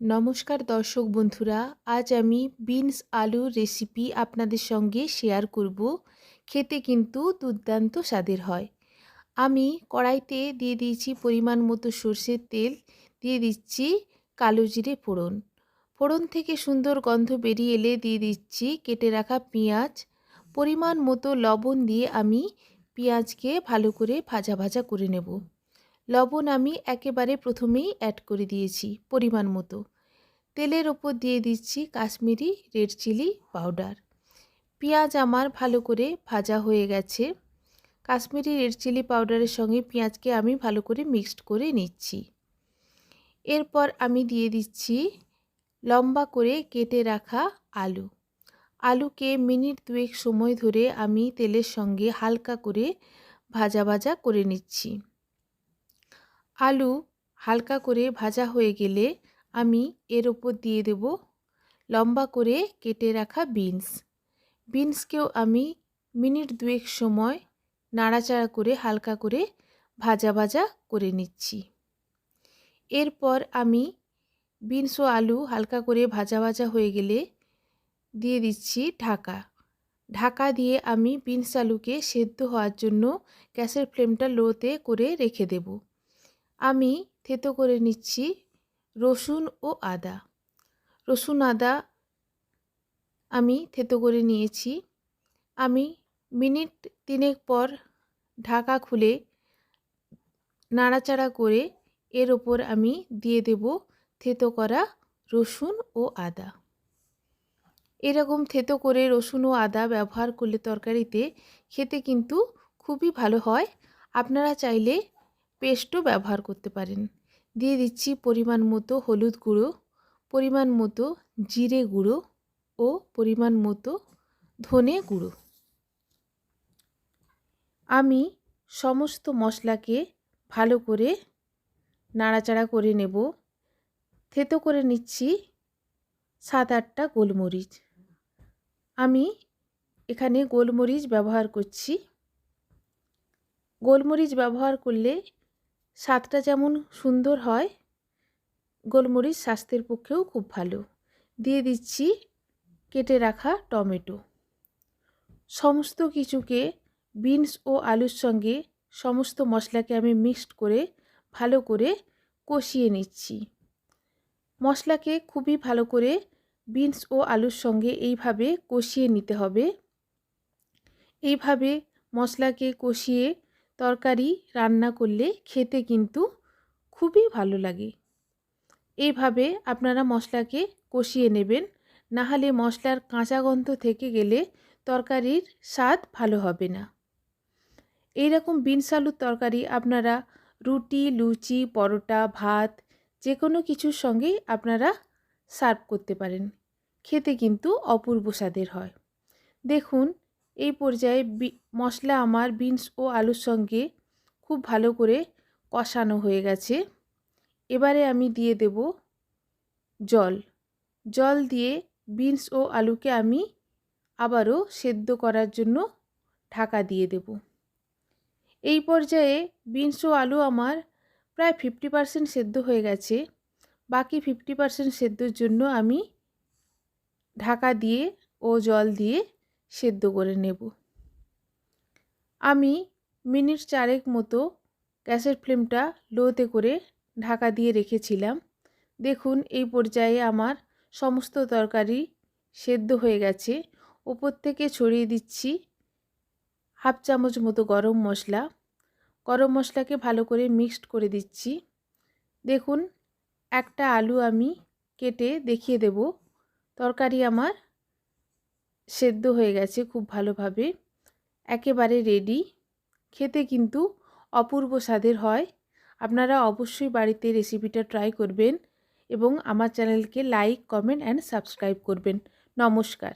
নমস্কার দর্শক বন্ধুরা, আজ আমি বিনস আলুর রেসিপি আপনাদের সঙ্গে শেয়ার করব। খেতে কিন্তু দুর্দান্ত স্বাদের হয়। আমি কড়াইতে দিয়ে দিয়েছি পরিমাণ মতো সর্ষের তেল, দিয়ে দিচ্ছি কালো জিরে ফোড়ন। ফোড়ন থেকে সুন্দর গন্ধ বেরিয়ে এলে দিয়ে দিচ্ছি কেটে রাখা পেঁয়াজ। পরিমাণ মতো লবণ দিয়ে আমি পেঁয়াজকে ভালো করে ভাজা ভাজা করে নেব। লবণ আমি একেবারে প্রথমেই অ্যাড করে দিয়েছি পরিমাণ মতো। তেলের ওপর দিয়ে দিচ্ছি কাশ্মীরি রেড চিলি পাউডার পেঁয়াজ আমার ভালো করে ভাজা হয়ে গেছে। কাশ্মীরি রেড চিলি পাউডারের সঙ্গে পেঁয়াজকে আমি ভালো করে মিক্সড করে নিচ্ছি। এরপর আমি দিয়ে দিচ্ছি লম্বা করে কেটে রাখা আলু। আলুকে মিনিট দুয়েক সময় ধরে আমি তেলের সঙ্গে হালকা করে ভাজা ভাজা করে নিচ্ছি। আলু হালকা করে ভাজা হয়ে গেলে আমি এর ওপর দিয়ে দেব লম্বা করে কেটে রাখা বিনস। বিনসকেও আমি মিনিট দুয়েক সময় নাড়াচাড়া করে হালকা করে ভাজা ভাজা করে নিচ্ছি। এরপর আমি বিনস ও আলু হালকা করে ভাজা ভাজা হয়ে গেলে দিয়ে দিচ্ছি ঢাকা। ঢাকা দিয়ে আমি বিনস আলুকে সেদ্ধ হওয়ার জন্য গ্যাসের ফ্লেমটা লোতে করে রেখে দেব। আমি থেতো করে নিচ্ছি রসুন ও আদা। রসুন, আদা আমি থেতো করে নিয়েছি। আমি মিনিট তিনেক পর ঢাকা খুলে নাড়াচাড়া করে এর ওপর আমি দিয়ে দেব থেতো করা রসুন ও আদা। এরকম থেতো করে রসুন ও আদা ব্যবহার করলে তরকারিতে খেতে কিন্তু খুবই ভালো হয়। আপনারা চাইলে পেস্টও ব্যবহার করতে পারেন। দিয়ে দিচ্ছি পরিমাণ মতো হলুদ গুঁড়ো, পরিমাণ মতো জিরে গুঁড়ো ও পরিমাণ মতো ধনে গুঁড়ো। আমি সমস্ত মশলাকে ভালো করে নাড়াচাড়া করে নেব। থেতো করে নিচ্ছি সাত আটটা গোলমরিচ। আমি এখানে গোলমরিচ ব্যবহার করছি। গোলমরিচ ব্যবহার করলে স্বাদটা যেমন সুন্দর হয়, গোলমরিচ স্বাস্থ্যের পক্ষেও খুব ভালো। দিয়ে দিচ্ছি কেটে রাখা টমেটো। সমস্ত কিছুকে বিনস ও আলুর সঙ্গে সমস্ত মশলাকে আমি মিক্সড করে ভালো করে কষিয়ে নিচ্ছি। মশলাকে খুবই ভালো করে বিনস ও আলুর সঙ্গে এইভাবে কষিয়ে নিতে হবে। এইভাবে মশলাকে কষিয়ে তরকারি রান্না করলে খেতে কিন্তু খুবই ভালো লাগে। এইভাবে আপনারা মশলাকে কষিয়ে নেবেন, নাহলে মশলার কাঁচা গন্ধ থেকে গেলে তরকারির স্বাদ ভালো হবে না। এই রকম বিনস আলুর তরকারি আপনারা রুটি, লুচি, পরোটা, ভাত যে কোনো কিছুর সঙ্গেই আপনারা সার্ভ করতে পারেন। খেতে কিন্তু অপূর্ব স্বাদের হয়। দেখুন এই পর্যায়ে মশলা আমার বিনস ও আলুর সঙ্গে খুব ভালো করে কষানো হয়ে গেছে। এবারে আমি দিয়ে দেব জল। জল দিয়ে বিনস ও আলুকে আমি আবারও সেদ্ধ করার জন্য ঢাকা দিয়ে দেব। এই পর্যায়ে বিনস ও আলু আমার প্রায় ফিফটি পারসেন্ট সেদ্ধ হয়ে গেছে। বাকি ফিফটি পারসেন্ট সেদ্ধর জন্য আমি ঢাকা দিয়ে ও জল দিয়ে সেদ্ধ করে নেব। আমি মিনিট চারেক মতো গ্যাসের ফ্লেমটা লোতে করে ঢাকা দিয়ে রেখেছিলাম। দেখুন, এই পর্যায়ে আমার সমস্ত তরকারি সেদ্ধ হয়ে গেছে। ওপর থেকে ছড়িয়ে দিচ্ছি হাফ চামচ মতো গরম মশলা। গরম মশলাকে ভালো করে মিক্সড করে দিচ্ছি। দেখুন, একটা আলু আমি কেটে দেখিয়ে দেব। তরকারি আমার সেদ্ধ হয়ে গেছে খুব ভালোভাবে। একেবারে রেডি খেতে কিন্তু অপূর্ব স্বাদের হয়। আপনারা অবশ্যই বাড়িতে রেসিপিটা ট্রাই করবেন এবং আমার চ্যানেলকে লাইক কমেন্ট অ্যান্ড সাবস্ক্রাইব করবেন। নমস্কার।